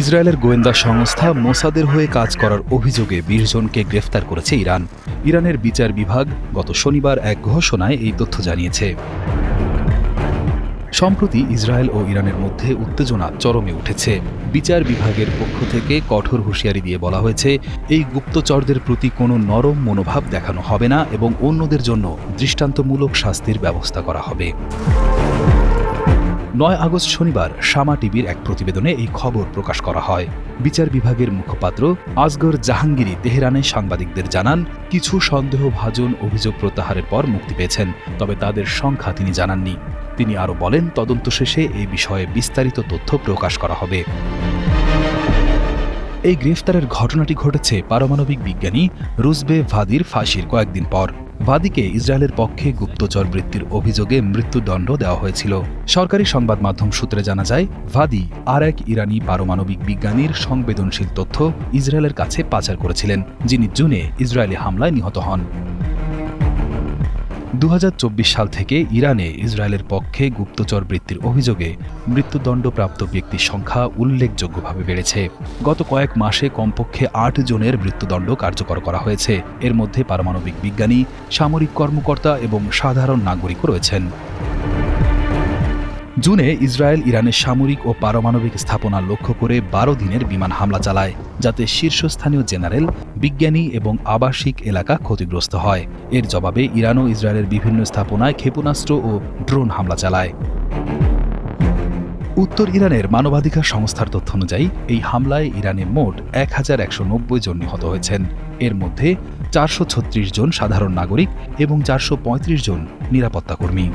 ইসরায়েলের গোয়েন্দা সংস্থা মোসাদের হয়ে কাজ করার অভিযোগে বিশ জনকে গ্রেফতার করেছে ইরান। ইরানের বিচার বিভাগ গত শনিবার এক ঘোষণায় এই তথ্য জানিয়েছে। সম্প্রতি ইসরায়েল ও ইরানের মধ্যে উত্তেজনা চরমে উঠেছে। বিচার বিভাগের পক্ষ থেকে কঠোর হুঁশিয়ারি দিয়ে বলা হয়েছে, এই গুপ্তচরদের প্রতি কোনো নরম মনোভাব দেখানো হবে না এবং অন্যদের জন্য দৃষ্টান্তমূলক শাস্তির ব্যবস্থা করা হবে। নয় আগস্ট শনিবার শামা টিভির এক প্রতিবেদনে এই খবর প্রকাশ করা হয়। বিচার বিভাগের মুখপাত্র আজগর জাহাঙ্গীরি তেহরানে সাংবাদিকদের জানান, কিছু সন্দেহভাজন অভিযোগ প্রত্যাহারের পর মুক্তি পেয়েছেন, তবে তাদের সংখ্যা তিনি জানাননি। তিনি আরও বলেন, তদন্ত শেষে এ বিষয়ে বিস্তারিত তথ্য প্রকাশ করা হবে। এই গ্রেফতারের ঘটনাটি ঘটেছে পারমাণবিক বিজ্ঞানী রুজবে ভাদির ফাঁসির কয়েকদিন পর। ভাদিকে ইসরায়েলের পক্ষে গুপ্তচর বৃত্তির অভিযোগে মৃত্যুদণ্ড দেওয়া হয়েছিল। সরকারি সংবাদ মাধ্যম সূত্রে জানা যায়, ভাদি আর এক ইরানি পারমাণবিক বিজ্ঞানীর সংবেদনশীল তথ্য ইসরায়েলের কাছে পাচার করেছিলেন, যিনি জুনে ইসরায়েলি হামলায় নিহত হন। দু হাজার চব্বিশ সাল থেকে ইরানে ইসরায়েলের পক্ষে গুপ্তচর বৃত্তির অভিযোগে মৃত্যুদণ্ডপ্রাপ্ত ব্যক্তির সংখ্যা উল্লেখযোগ্যভাবে বেড়েছে। গত কয়েক মাসে কমপক্ষে আট জনের মৃত্যুদণ্ড কার্যকর করা হয়েছে। এর মধ্যে পারমাণবিক বিজ্ঞানী, সামরিক কর্মকর্তা এবং সাধারণ নাগরিকও রয়েছেন। জুনে ইসরায়েল ইরানের সামরিক ও পারমাণবিক স্থাপনা লক্ষ্য করে বারো দিনের বিমান হামলা চালায়, যাতে শীর্ষস্থানীয় জেনারেল, বিজ্ঞানী এবং আবাসিক এলাকা ক্ষতিগ্রস্ত হয়। এর জবাবে ইরান ও ইসরায়েলের বিভিন্ন স্থাপনায় ক্ষেপণাস্ত্র ও ড্রোন হামলা চালায়। উত্তর ইরানের মানবাধিকার সংস্থার তথ্য অনুযায়ী, এই হামলায় ইরানে মোট এক হাজার একশো নব্বই জন নিহত হয়েছেন। এর মধ্যে চারশো ছত্রিশ জন সাধারণ নাগরিক এবং চারশো পঁয়ত্রিশ জন নিরাপত্তাকর্মী।